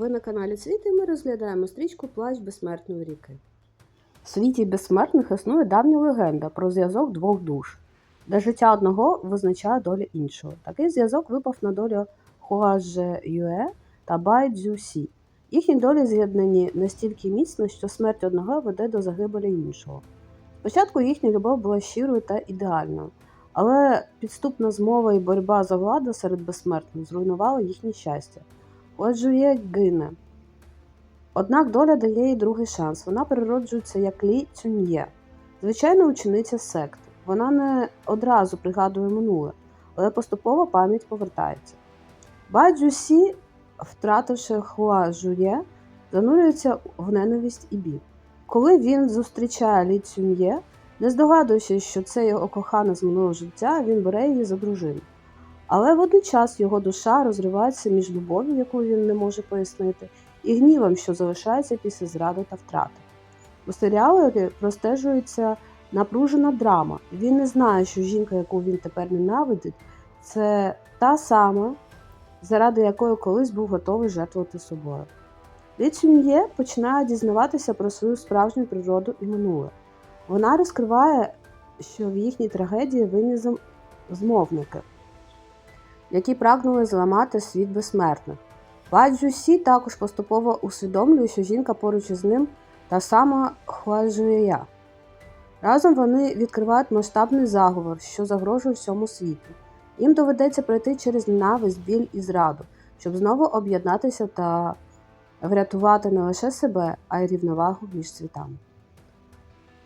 Ви на каналі Світ і ми розглядаємо стрічку Плач безсмертної ріки. В світі безсмертних існує давня легенда про зв'язок двох душ, де життя одного визначає долю іншого. Такий зв'язок випав на долю Хуаже Юе та Бай Цзю Сі. Їхні долі з'єднані настільки міцно, що смерть одного веде до загибелі іншого. Спочатку їхня любов була щирою та ідеальною, але підступна змова і боротьба за владу серед безсмертних зруйнували їхнє щастя. Оджує гине. Однак доля дає їй другий шанс. Вона перероджується як Лі Цюньє, звичайна учениця секти. Вона не одразу пригадує минуле, але поступово пам'ять повертається. Баджу Сі, втративши Хуа Жує, занурюється в ненависть і біль. Коли він зустрічає Лі Цюньє, не здогадуючись, що це його кохана з минулого життя, він бере її за дружину. Але водночас його душа розривається між любов'ю, яку він не може пояснити, і гнівом, що залишається після зради та втрати. У серіалі простежується напружена драма. Він не знає, що жінка, яку він тепер ненавидить, це та сама, заради якої колись був готовий жертвувати собою. Лі Цюньє починає дізнаватися про свою справжню природу і минуле. Вона розкриває, що в їхній трагедії винні змовники, які прагнули зламати світ безсмертних. Баджу Сі також поступово усвідомлює, що жінка поруч із ним та сама Хуажуєя. Разом вони відкривають масштабний заговор, що загрожує всьому світу. Їм доведеться пройти через ненависть, біль і зраду, щоб знову об'єднатися та врятувати не лише себе, а й рівновагу між світами.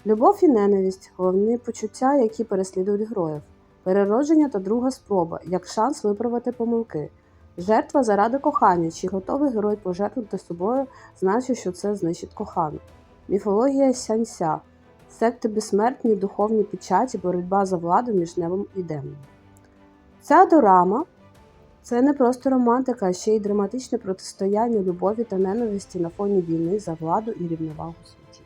Любов і ненависть головні почуття, які переслідують героїв, переродження та друга спроба, як шанс виправити помилки. Жертва заради кохання, чи готовий герой пожертвувати собою, знаючи, що це знищить кохану. Міфологія сянься, секти безсмертні, духовні печаті, боротьба за владу між небом і демоном. Ця дорама це не просто романтика, а ще й драматичне протистояння любові та ненависті на фоні війни за владу і рівновагу світі.